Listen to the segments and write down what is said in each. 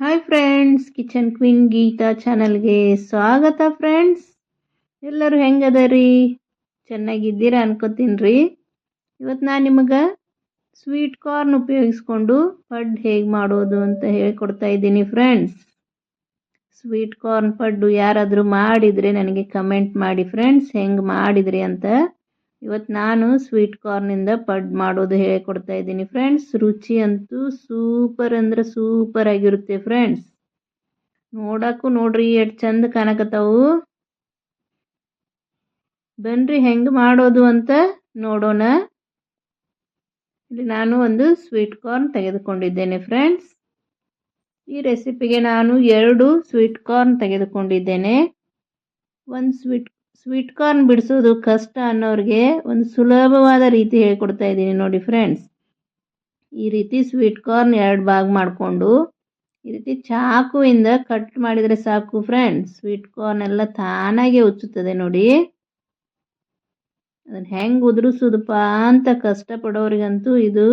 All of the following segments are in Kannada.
Hi friends kitchen queen Geeta ಚಾನಲ್ಗೆ ಸ್ವಾಗತ ಫ್ರೆಂಡ್ಸ್ ಎಲ್ಲರೂ ಹೆಂಗದರಿ? ಚೆನ್ನಾಗಿದ್ದೀರಾ ಅನ್ಕೋತೀನಿ ರೀ ಇವತ್ತು ನಾನು ನಿಮಗೆ ಸ್ವೀಟ್ ಕಾರ್ನ್ ಉಪಯೋಗಿಸ್ಕೊಂಡು ಪಡ್ ಹೇಗೆ ಮಾಡೋದು ಅಂತ ಹೇಳ್ಕೊಡ್ತಾ ಇದ್ದೀನಿ ಫ್ರೆಂಡ್ಸ್ ಸ್ವೀಟ್ ಕಾರ್ನ್ ಪಡ್ಡು ಯಾರಾದರೂ ಮಾಡಿದರೆ ನನಗೆ ಕಮೆಂಟ್ ಮಾಡಿ ಫ್ರೆಂಡ್ಸ್ ಹೆಂಗೆ ಮಾಡಿದ್ರಿ ಅಂತ ಇವತ್ತು ನಾನು ಸ್ವೀಟ್ ಕಾರ್ನಿಂದ ಪಡ್ ಮಾಡೋದು ಹೇಳ್ಕೊಡ್ತಾ ಇದ್ದೀನಿ ಫ್ರೆಂಡ್ಸ್ ರುಚಿ ಅಂತೂ ಸೂಪರ್ ಅಂದ್ರೆ ಸೂಪರ್ ಆಗಿರುತ್ತೆ ಫ್ರೆಂಡ್ಸ್ ನೋಡಕ್ಕೂ ನೋಡ್ರಿ, ಎಷ್ಟು ಚಂದ ಕಾಣಕತ್ತಾವು. ಬನ್ರಿ, ಹೆಂಗೆ ಮಾಡೋದು ಅಂತ ನೋಡೋಣ. ಇಲ್ಲಿ ನಾನು ಒಂದು ಸ್ವೀಟ್ ಕಾರ್ನ್ ತೆಗೆದುಕೊಂಡಿದ್ದೇನೆ ಫ್ರೆಂಡ್ಸ್ ಈ ರೆಸಿಪಿಗೆ ನಾನು ಎರಡು ಸ್ವೀಟ್ ಕಾರ್ನ್ ತೆಗೆದುಕೊಂಡಿದ್ದೇನೆ. ಒಂದು ಸ್ವೀಟ್ ಸ್ವೀಟ್ ಕಾರ್ನ್ ಬಿಡಿಸೋದು ಕಷ್ಟ ಅನ್ನೋರಿಗೆ ಒಂದು ಸುಲಭವಾದ ರೀತಿ ಹೇಳ್ಕೊಡ್ತಾ ಇದ್ದೀನಿ ನೋಡಿ ಫ್ರೆಂಡ್ಸ್ ಈ ರೀತಿ ಸ್ವೀಟ್ ಕಾರ್ನ್ ಎರಡು ಭಾಗ ಮಾಡಿಕೊಂಡು ಈ ರೀತಿ ಚಾಕುವಿಂದ ಕಟ್ ಮಾಡಿದರೆ ಸಾಕು ಫ್ರೆಂಡ್ಸ್ ಸ್ವೀಟ್ ಕಾರ್ನ್ ಎಲ್ಲ ತಾನಾಗೆ ಉಚ್ಚುತ್ತದೆ ನೋಡಿ. ಅದನ್ನು ಹೆಂಗೆ ಉದುರಿಸೋದಪ್ಪ ಅಂತ ಕಷ್ಟಪಡೋರಿಗಂತೂ ಇದು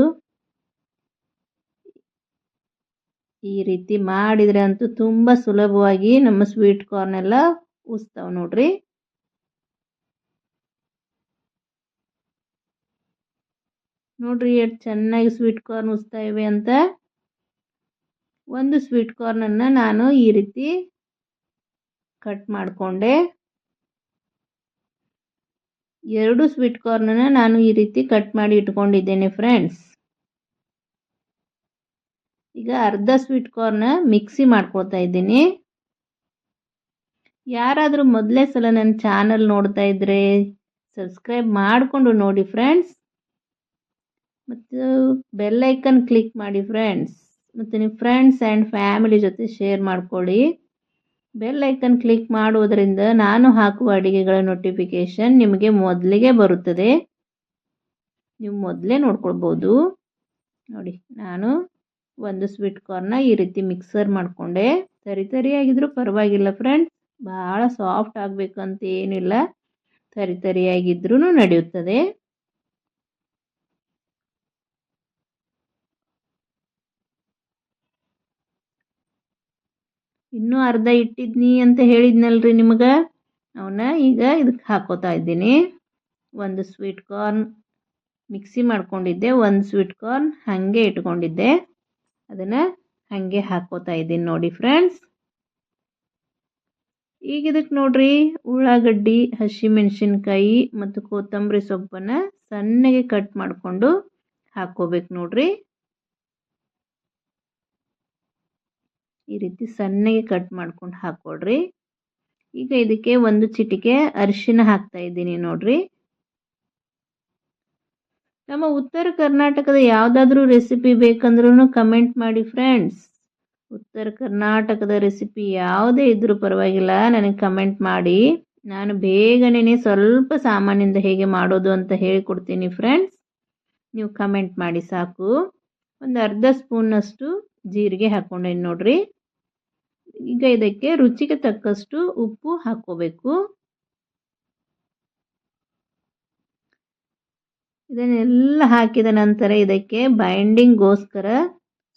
ಈ ರೀತಿ ಮಾಡಿದರೆ ಅಂತೂ ತುಂಬ ಸುಲಭವಾಗಿ ನಮ್ಮ ಸ್ವೀಟ್ ಕಾರ್ನೆಲ್ಲ ಉಸ್ತಾವೆ ನೋಡ್ರಿ. ನೋಡ್ರಿ ಎಷ್ಟು ಚೆನ್ನಾಗಿ ಸ್ವೀಟ್ ಕಾರ್ನ್ ಉಸ್ತಾ ಇವೆ ಅಂತ. ಒಂದು ಸ್ವೀಟ್ ಕಾರ್ನನ್ನು ನಾನು ಈ ರೀತಿ ಕಟ್ ಮಾಡಿಕೊಂಡೆ. ಎರಡು ಸ್ವೀಟ್ ಕಾರ್ನನ್ನು ನಾನು ಈ ರೀತಿ ಕಟ್ ಮಾಡಿ ಇಟ್ಕೊಂಡಿದ್ದೇನೆ ಫ್ರೆಂಡ್ಸ್ ಈಗ ಅರ್ಧ ಸ್ವೀಟ್ ಕಾರ್ನ ಮಿಕ್ಸಿ ಮಾಡ್ಕೊಳ್ತಾ ಇದ್ದೀನಿ. ಯಾರಾದರೂ ಮೊದಲೇ ಸಲ ನನ್ನ ಚಾನಲ್ ನೋಡ್ತಾ ಇದ್ರೆ ಸಬ್ಸ್ಕ್ರೈಬ್ ಮಾಡಿಕೊಂಡು ನೋಡಿ ಫ್ರೆಂಡ್ಸ್ ಮತ್ತು ಬೆಲ್ ಐಕನ್ ಕ್ಲಿಕ್ ಮಾಡಿ ಫ್ರೆಂಡ್ಸ್ ಮತ್ತು ನಿಮ್ಮ ಫ್ರೆಂಡ್ಸ್ ಆ್ಯಂಡ್ ಫ್ಯಾಮಿಲಿ ಜೊತೆ ಶೇರ್ ಮಾಡ್ಕೊಳ್ಳಿ. ಐಕನ್ ಕ್ಲಿಕ್ ಮಾಡುವುದರಿಂದ ನಾನು ಹಾಕುವ ಅಡುಗೆಗಳ ನೋಟಿಫಿಕೇಷನ್ ನಿಮಗೆ ಮೊದಲಿಗೆ ಬರುತ್ತದೆ. ನೀವು ಮೊದಲೇ ನೋಡ್ಕೊಳ್ಬೋದು. ನೋಡಿ, ನಾನು ಒಂದು ಸ್ವೀಟ್ ಕಾರ್ನ ಈ ರೀತಿ ಮಿಕ್ಸರ್ ಮಾಡಿಕೊಂಡೆ. ತರಿ ತರಿಯಾಗಿದ್ದರೂ ಪರವಾಗಿಲ್ಲ ಫ್ರೆಂಡ್ಸ್ ಭಾಳ ಸಾಫ್ಟ್ ಆಗಬೇಕಂತ ಏನಿಲ್ಲ ತರಿ ತರಿಯಾಗಿದ್ರೂ ನಡೆಯುತ್ತದೆ. ಇನ್ನೂ ಅರ್ಧ ಇಟ್ಟಿದ್ನಿ ಅಂತ ಹೇಳಿದ್ನಲ್ರಿ ನಿಮಗೆ? ಅವನ್ನ ಈಗ ಇದಕ್ಕೆ ಹಾಕೋತಾ ಇದ್ದೀನಿ. ಒಂದು ಸ್ವೀಟ್ ಕಾರ್ನ್ ಮಿಕ್ಸಿ ಮಾಡ್ಕೊಂಡಿದ್ದೆ, ಒಂದು ಸ್ವೀಟ್ ಕಾರ್ನ್ ಹಾಗೆ ಇಟ್ಕೊಂಡಿದ್ದೆ. ಅದನ್ನು ಹಾಗೆ ಹಾಕೋತಾ ಇದ್ದೀನಿ ನೋಡಿ ಫ್ರೆಂಡ್ಸ್ ಈಗ ಇದಕ್ಕೆ ನೋಡ್ರಿ ಉಳ್ಳಾಗಡ್ಡಿ, ಹಸಿಮೆಣಸಿನ್ಕಾಯಿ ಮತ್ತು ಕೊತ್ತಂಬರಿ ಸೊಪ್ಪನ್ನು ಸಣ್ಣಗೆ ಕಟ್ ಮಾಡಿಕೊಂಡು ಹಾಕ್ಕೋಬೇಕು ನೋಡ್ರಿ. ಈ ರೀತಿ ಸಣ್ಣಗೆ ಕಟ್ ಮಾಡ್ಕೊಂಡು ಹಾಕ್ಕೊಡ್ರಿ ಈಗ ಇದಕ್ಕೆ ಒಂದು ಚಿಟಿಕೆ ಅರಿಶಿನ ಹಾಕ್ತಾ ಇದ್ದೀನಿ ನೋಡ್ರಿ. ನಮ್ಮ ಉತ್ತರ ಕರ್ನಾಟಕದ ಯಾವುದಾದ್ರೂ ರೆಸಿಪಿ ಬೇಕಂದ್ರೂ ಕಮೆಂಟ್ ಮಾಡಿ ಫ್ರೆಂಡ್ಸ್ ಉತ್ತರ ಕರ್ನಾಟಕದ ರೆಸಿಪಿ ಯಾವುದೇ ಇದ್ರೂ ಪರವಾಗಿಲ್ಲ, ನನಗೆ ಕಮೆಂಟ್ ಮಾಡಿ. ನಾನು ಬೇಗನೆ ಸ್ವಲ್ಪ ಸಾಮಾನಿಂದ ಹೇಗೆ ಮಾಡೋದು ಅಂತ ಹೇಳಿಕೊಡ್ತೀನಿ ಫ್ರೆಂಡ್ಸ್ ನೀವು ಕಮೆಂಟ್ ಮಾಡಿ ಸಾಕು. ಒಂದು ಅರ್ಧ ಸ್ಪೂನಷ್ಟು ಜೀರಿಗೆ ಹಾಕ್ಕೊಂಡೇನಿ ನೋಡ್ರಿ. ಈಗ ಇದಕ್ಕೆ ರುಚಿಗೆ ತಕ್ಕಷ್ಟು ಉಪ್ಪು ಹಾಕ್ಕೋಬೇಕು. ಇದನ್ನೆಲ್ಲ ಹಾಕಿದ ನಂತರ ಇದಕ್ಕೆ ಬೈಂಡಿಂಗ್ಗೋಸ್ಕರ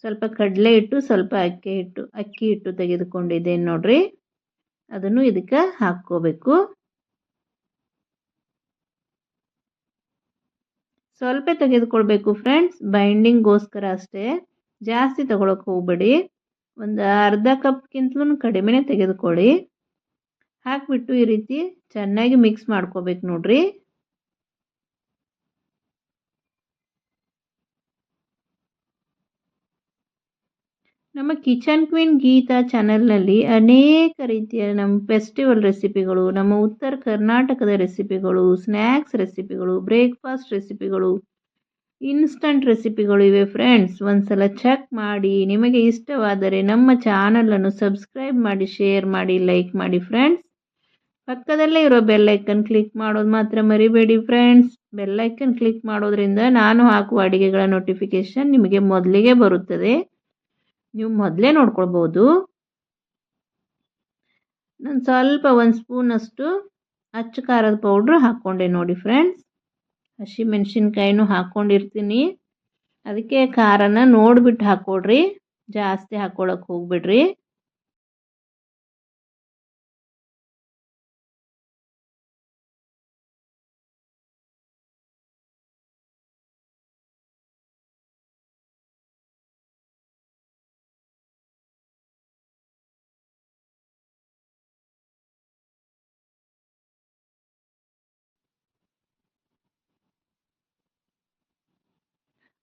ಸ್ವಲ್ಪ ಕಡಲೆ ಹಿಟ್ಟು, ಸ್ವಲ್ಪ ಅಕ್ಕಿ ಹಿಟ್ಟು ಅಕ್ಕಿ ಹಿಟ್ಟು ತೆಗೆದುಕೊಂಡಿದ್ದೇನೆ ನೋಡ್ರಿ. ಅದನ್ನು ಇದಕ್ಕೆ ಹಾಕ್ಕೋಬೇಕು. ಸ್ವಲ್ಪ ತೆಗೆದುಕೊಳ್ಬೇಕು ಫ್ರೆಂಡ್ಸ್ ಬೈಂಡಿಂಗ್ಗೋಸ್ಕರ ಅಷ್ಟೇ. ಜಾಸ್ತಿ ತಗೊಳಕ್ಕೆ ಹೋಗ್ಬೇಡಿ. ಒಂದು ಅರ್ಧ ಕಪ್ಗಿಂತಲೂ ಕಡಿಮೆನೇ ತೆಗೆದುಕೊಳ್ಳಿ. ಹಾಕಿಬಿಟ್ಟು ಈ ರೀತಿ ಚೆನ್ನಾಗಿ ಮಿಕ್ಸ್ ಮಾಡ್ಕೋಬೇಕು ನೋಡ್ರಿ. ನಮ್ಮ ಕಿಚನ್ ಕ್ವೀನ್ ಗೀತಾ ಚಾನೆಲ್ನಲ್ಲಿ ಅನೇಕ ರೀತಿಯ ನಮ್ಮ ಫೆಸ್ಟಿವಲ್ ರೆಸಿಪಿಗಳು, ನಮ್ಮ ಉತ್ತರ ಕರ್ನಾಟಕದ ರೆಸಿಪಿಗಳು ಸ್ನ್ಯಾಕ್ಸ್ ರೆಸಿಪಿಗಳು, ಬ್ರೇಕ್ಫಾಸ್ಟ್ ರೆಸಿಪಿಗಳು ಇನ್ಸ್ಟಂಟ್ ರೆಸಿಪಿಗಳು ಇವೆ ಫ್ರೆಂಡ್ಸ್ ಒಂದ್ಸಲ ಚೆಕ್ ಮಾಡಿ. ನಿಮಗೆ ಇಷ್ಟವಾದರೆ ನಮ್ಮ ಚಾನಲನ್ನು ಸಬ್ಸ್ಕ್ರೈಬ್ ಮಾಡಿ ಶೇರ್ ಮಾಡಿ ಲೈಕ್ ಮಾಡಿ ಫ್ರೆಂಡ್ಸ್ ಪಕ್ಕದಲ್ಲೇ ಇರೋ ಬೆಲ್ಲೈಕನ್ ಕ್ಲಿಕ್ ಮಾಡೋದು ಮಾತ್ರ ಮರಿಬೇಡಿ ಫ್ರೆಂಡ್ಸ್ ಬೆಲ್ಲೈಕನ್ ಕ್ಲಿಕ್ ಮಾಡೋದ್ರಿಂದ ನಾನು ಹಾಕುವ ಅಡುಗೆಗಳ ನೋಟಿಫಿಕೇಷನ್ ನಿಮಗೆ ಮೊದಲಿಗೆ ಬರುತ್ತದೆ. ನೀವು ಮೊದಲೇ ನೋಡ್ಕೊಳ್ಬೋದು. ನಾನು ಸ್ವಲ್ಪ ಒಂದು ಸ್ಪೂನಷ್ಟು ಅಚ್ಚು ಖಾರದ ಪೌಡ್ರ್ ಹಾಕ್ಕೊಂಡೆ ನೋಡಿ ಫ್ರೆಂಡ್ಸ್ ಹಸಿಮೆಣ್ಸಿನ್ಕಾಯಿನೂ ಹಾಕ್ಕೊಂಡಿರ್ತೀನಿ ಅದಕ್ಕೆ ಖಾರನ ನೋಡಿಬಿಟ್ಟು ಹಾಕ್ಕೊಡ್ರಿ ಜಾಸ್ತಿ ಹಾಕ್ಕೊಳಕ್ಕೆ ಹೋಗ್ಬಿಡ್ರಿ.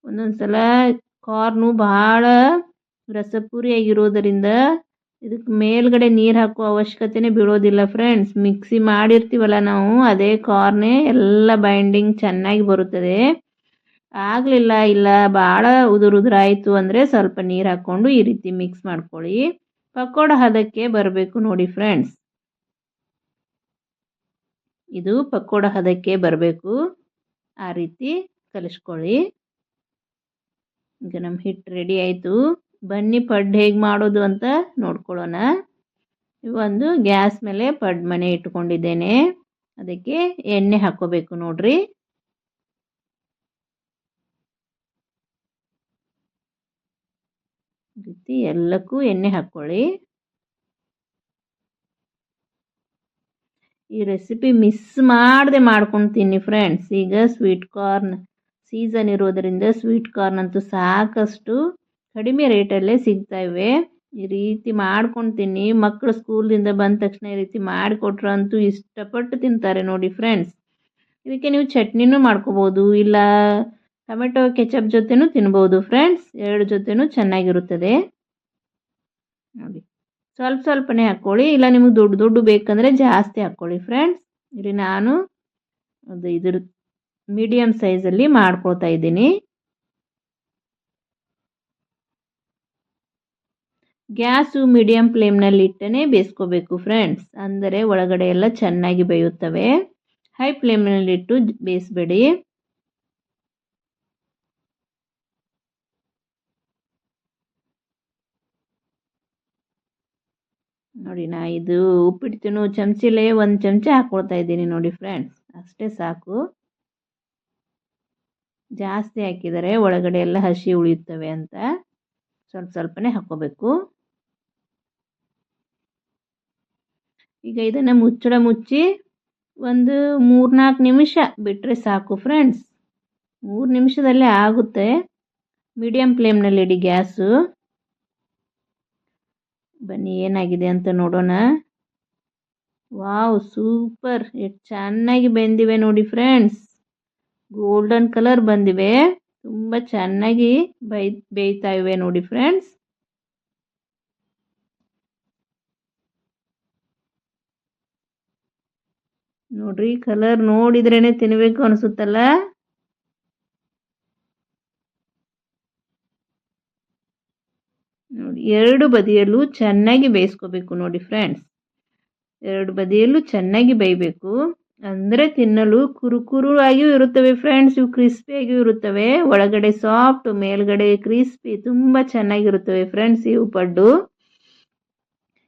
ಒಂದೊಂದು ಸಲ ಕಾರ್ನು ಭಾಳ ರಸಪೂರಿಯಾಗಿರೋದರಿಂದ ಇದಕ್ಕೆ ಮೇಲ್ಗಡೆ ನೀರು ಹಾಕೋ ಅವಶ್ಯಕತೆನೇ ಬೀಳೋದಿಲ್ಲ ಫ್ರೆಂಡ್ಸ್ ಮಿಕ್ಸಿ ಮಾಡಿರ್ತೀವಲ್ಲ ನಾವು, ಅದೇ ಕಾರ್ನೇ ಎಲ್ಲ ಬೈಂಡಿಂಗ್ ಚೆನ್ನಾಗಿ ಬರುತ್ತದೆ. ಆಗಲಿಲ್ಲ, ಇಲ್ಲ, ಭಾಳ ಉದುರು ಉದುರಾಯಿತು ಅಂದರೆ ಸ್ವಲ್ಪ ನೀರು ಹಾಕ್ಕೊಂಡು ಈ ರೀತಿ ಮಿಕ್ಸ್ ಮಾಡ್ಕೊಳ್ಳಿ. ಪಕೋಡ ಹದಕ್ಕೆ ಬರಬೇಕು ನೋಡಿ ಫ್ರೆಂಡ್ಸ್ ಇದು ಪಕೋಡ ಹದಕ್ಕೆ ಬರಬೇಕು. ಆ ರೀತಿ ಕಲಿಸ್ಕೊಳ್ಳಿ. ಈಗ ನಮ್ಮ ಹಿಟ್ಟು ರೆಡಿ ಆಯಿತು. ಬನ್ನಿ ಪಡ್ಡು ಹೇಗೆ ಮಾಡೋದು ಅಂತ ನೋಡ್ಕೊಳ್ಳೋಣ. ಒಂದು ಗ್ಯಾಸ್ ಮೇಲೆ ಪಡ್ ಮನೆ ಇಟ್ಕೊಂಡಿದ್ದೇನೆ. ಅದಕ್ಕೆ ಎಣ್ಣೆ ಹಾಕ್ಕೋಬೇಕು ನೋಡ್ರಿ. ರೀತಿ ಎಲ್ಲಕ್ಕೂ ಎಣ್ಣೆ ಹಾಕ್ಕೊಳ್ಳಿ ಈ ರೆಸಿಪಿ ಮಿಸ್ ಮಾಡದೆ ಮಾಡ್ಕೊಂಡು ತಿನ್ನಿ ಫ್ರೆಂಡ್ಸ್ ಈಗ ಸ್ವೀಟ್ ಕಾರ್ನ್ ಸೀಸನ್ ಇರೋದರಿಂದ ಸ್ವೀಟ್ ಕಾರ್ನ್ ಅಂತೂ ಸಾಕಷ್ಟು ಕಡಿಮೆ ರೇಟಲ್ಲೇ ಸಿಗ್ತಾ ಇವೆ. ಈ ರೀತಿ ಮಾಡ್ಕೊತೀನಿ. ಮಕ್ಕಳು ಸ್ಕೂಲ್ದಿಂದ ಬಂದ ತಕ್ಷಣ ಈ ರೀತಿ ಮಾಡಿಕೊಟ್ರಂತೂ ಇಷ್ಟಪಟ್ಟು ತಿಂತಾರೆ ನೋಡಿ ಫ್ರೆಂಡ್ಸ್. ಇದಕ್ಕೆ ನೀವು ಚಟ್ನಿನೂ ಮಾಡ್ಕೋಬೋದು, ಇಲ್ಲ ಟೊಮೆಟೊ ಕೆಚಪ್ ಜೊತೆನೂ ತಿನ್ಬೋದು ಫ್ರೆಂಡ್ಸ್. ಎರಡು ಜೊತೆನೂ ಚೆನ್ನಾಗಿರುತ್ತದೆ. ನೋಡಿ, ಸ್ವಲ್ಪ ಸ್ವಲ್ಪನೇ ಹಾಕ್ಕೊಳ್ಳಿ, ಇಲ್ಲ ನಿಮಗೆ ದೊಡ್ಡ ದೊಡ್ಡ ಬೇಕಂದರೆ ಜಾಸ್ತಿ ಹಾಕ್ಕೊಳ್ಳಿ ಫ್ರೆಂಡ್ಸ್. ಇಲ್ಲಿ ನಾನು ಅದು ಇದ್ರ ಮೀಡಿಯಮ್ ಸೈಜಲ್ಲಿ ಮಾಡ್ಕೊಳ್ತಾ ಇದ್ದೀನಿ. ಗ್ಯಾಸು ಮೀಡಿಯಂ ಫ್ಲೇಮ್ನಲ್ಲಿ ಇಟ್ಟನೆ ಬೇಯಿಸ್ಕೋಬೇಕು ಫ್ರೆಂಡ್ಸ್ ಅಂದರೆ ಒಳಗಡೆ ಎಲ್ಲ ಚೆನ್ನಾಗಿ ಬೇಯುತ್ತವೆ. ಹೈ ಫ್ಲೇಮ್ನಲ್ಲಿಟ್ಟು ಬೇಯಿಸ್ಬೇಡಿ. ನೋಡಿ ನಾ ಇದು ಉಪ್ಪಿಡ್ತೀನು ಚಮಚಿಲೇ ಒಂದು ಚಮಚ ಹಾಕ್ಕೊಳ್ತಾ ಇದ್ದೀನಿ ನೋಡಿ ಫ್ರೆಂಡ್ಸ್ ಅಷ್ಟೇ ಸಾಕು. ಜಾಸ್ತಿ ಹಾಕಿದರೆ ಒಳಗಡೆ ಎಲ್ಲ ಹಸಿ ಉಳಿಯುತ್ತವೆ ಅಂತ ಸ್ವಲ್ಪ ಸ್ವಲ್ಪನೇ ಹಾಕ್ಕೋಬೇಕು. ಈಗ ಇದನ್ನು ಮುಚ್ಚಳ ಮುಚ್ಚಿ ಒಂದು ಮೂರ್ನಾಲ್ಕು ನಿಮಿಷ ಬಿಟ್ಟರೆ ಸಾಕು ಫ್ರೆಂಡ್ಸ್ ಮೂರು ನಿಮಿಷದಲ್ಲೇ ಆಗುತ್ತೆ. ಮೀಡಿಯಮ್ ಫ್ಲೇಮ್ನಲ್ಲಿ ಇಡಿ ಗ್ಯಾಸು. ಬನ್ನಿ, ಏನಾಗಿದೆ ಅಂತ ನೋಡೋಣ. Wow, super. ಎಷ್ಟು ಚೆನ್ನಾಗಿ ಬೆಂದಿವೆ ನೋಡಿ ಫ್ರೆಂಡ್ಸ್ ಗೋಲ್ಡನ್ ಕಲರ್ ಬಂದಿವೆ. ತುಂಬ ಚೆನ್ನಾಗಿ ಬೈ, ಬೇಯ್ತಾ ಇವೆ ನೋಡಿ ಫ್ರೆಂಡ್ಸ್ ನೋಡ್ರಿ ಕಲರ್ ನೋಡಿದ್ರೇನೆ ತಿನ್ನಬೇಕು ಅನಿಸುತ್ತಲ್ಲ? ನೋಡಿ ಎರಡು ಬದಿಯಲ್ಲೂ ಚೆನ್ನಾಗಿ ಬೇಯಿಸ್ಕೋಬೇಕು ನೋಡಿ ಫ್ರೆಂಡ್ಸ್ ಎರಡು ಬದಿಯಲ್ಲೂ ಚೆನ್ನಾಗಿ ಬೇಯಬೇಕು. ಅಂದರೆ ತಿನ್ನಲು ಕುರುಕುರು ಆಗಿಯೂ ಇರುತ್ತವೆ ಫ್ರೆಂಡ್ಸ್ ಇವು ಕ್ರಿಸ್ಪಿಯಾಗಿಯೂ ಇರುತ್ತವೆ. ಒಳಗಡೆ ಸಾಫ್ಟ್ ಮೇಲ್ಗಡೆ ಕ್ರಿಸ್ಪಿ ತುಂಬ ಚೆನ್ನಾಗಿರುತ್ತವೆ ಫ್ರೆಂಡ್ಸ್ ಇವು ಪಡ್ಡು.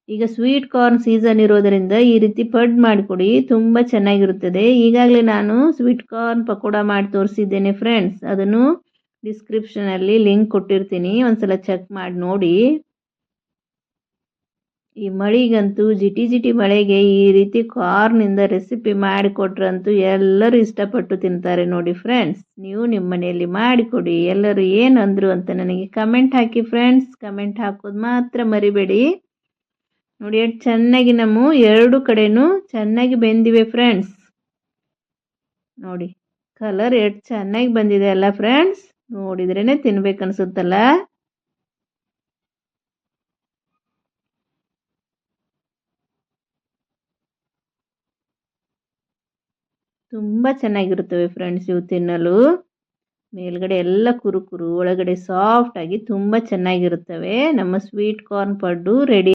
ಈಗ ಸ್ವೀಟ್ ಕಾರ್ನ್ ಸೀಸನ್ ಇರೋದರಿಂದ ಈ ರೀತಿ ಪಡ್ ಮಾಡಿಕೊಡಿ, ತುಂಬ ಚೆನ್ನಾಗಿರುತ್ತದೆ. ಈಗಾಗಲೇ ನಾನು ಸ್ವೀಟ್ ಕಾರ್ನ್ ಪಕೋಡ ಮಾಡಿ ತೋರಿಸಿದ್ದೇನೆ ಫ್ರೆಂಡ್ಸ್ ಅದನ್ನು ಡಿಸ್ಕ್ರಿಪ್ಷನಲ್ಲಿ ಲಿಂಕ್ ಕೊಟ್ಟಿರ್ತೀನಿ. ಒಂದ್ಸಲ ಚೆಕ್ ಮಾಡಿ ನೋಡಿ. ಈ ಮಳೆಗಂತೂ ಜಿಟಿ ಜಿಟಿ ಮಳೆಗೆ ಈ ರೀತಿ ಕಾರ್ನಿಂದ ರೆಸಿಪಿ ಮಾಡಿಕೊಟ್ರಂತೂ ಎಲ್ಲರೂ ಇಷ್ಟಪಟ್ಟು ತಿಂತಾರೆ ನೋಡಿ ಫ್ರೆಂಡ್ಸ್ ನೀವು ನಿಮ್ಮ ಮನೆಯಲ್ಲಿ ಮಾಡಿಕೊಡಿ, ಎಲ್ಲರೂ ಏನಂದ್ರು ಅಂತ ನನಗೆ ಕಮೆಂಟ್ ಹಾಕಿ ಫ್ರೆಂಡ್ಸ್ ಕಮೆಂಟ್ ಹಾಕೋದು ಮಾತ್ರ ಮರಿಬೇಡಿ. ನೋಡಿ ಎಷ್ಟು ಚೆನ್ನಾಗಿ ನಮ್ಮ ಎರಡು ಕಡೆನೂ ಚೆನ್ನಾಗಿ ಬೆಂದಿವೆ ಫ್ರೆಂಡ್ಸ್ ನೋಡಿ ಕಲರ್ ಎಷ್ಟು ಚೆನ್ನಾಗಿ ಬಂದಿದೆ ಅಲ್ಲ ಫ್ರೆಂಡ್ಸ್ ನೋಡಿದ್ರೇ ತಿನ್ಬೇಕನ್ಸುತ್ತಲ್ಲ. ತುಂಬ ಚೆನ್ನಾಗಿರುತ್ತವೆ ಫ್ರೆಂಡ್ಸ್ ಇವು ತಿನ್ನಲು. ಮೇಲ್ಗಡೆ ಎಲ್ಲ ಕುರುಕುರು, ಒಳಗಡೆ ಸಾಫ್ಟ್ ಆಗಿ ತುಂಬ ಚೆನ್ನಾಗಿರುತ್ತವೆ. ನಮ್ಮ ಸ್ವೀಟ್ ಕಾರ್ನ್ ಪಡ್ಡು ರೆಡಿ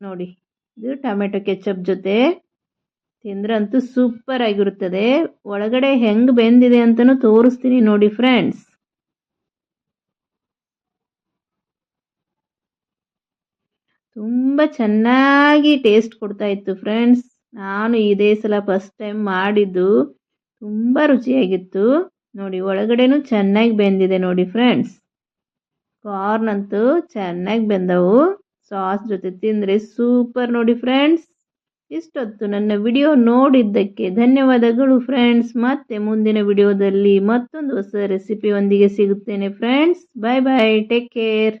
ನೋಡಿ, ಇದು ಟೊಮೆಟೊ ಕೆಚಪ್ ಜೊತೆ ತಿಂದ್ರಂತೂ ಸೂಪರ್ ಆಗಿರುತ್ತದೆ. ಒಳಗಡೆ ಹೆಂಗ್ ಬೆಂದಿದೆ ಅಂತಲೂ ತೋರಿಸ್ತೀನಿ ನೋಡಿ ಫ್ರೆಂಡ್ಸ್ ತುಂಬ ಚೆನ್ನಾಗಿ ಟೇಸ್ಟ್ ಕೊಡ್ತಾ ಇತ್ತು ಫ್ರೆಂಡ್ಸ್ ನಾನು ಇದೇ ಸಲ ಫಸ್ಟ್ ಟೈಮ್ ಮಾಡಿದ್ದು. ತುಂಬ ರುಚಿಯಾಗಿತ್ತು. ನೋಡಿ, ಒಳಗಡೆನೂ ಚೆನ್ನಾಗಿ ಬೆಂದಿದೆ ನೋಡಿ ಫ್ರೆಂಡ್ಸ್ ಕಾರ್ನ್ ಅಂತೂ ಚೆನ್ನಾಗಿ ಬೆಂದವು. ಸಾಸ್ ಜೊತೆ ತಿಂದರೆ ಸೂಪರ್ ನೋಡಿ ಫ್ರೆಂಡ್ಸ್ ಇಷ್ಟೊತ್ತು ನನ್ನ ವಿಡಿಯೋ ನೋಡಿದ್ದಕ್ಕೆ ಧನ್ಯವಾದಗಳು ಫ್ರೆಂಡ್ಸ್ ಮತ್ತೆ ಮುಂದಿನ ವಿಡಿಯೋದಲ್ಲಿ ಮತ್ತೊಂದು ಹೊಸ ರೆಸಿಪಿಯೊಂದಿಗೆ ಸಿಗುತ್ತೇನೆ friends bye bye take care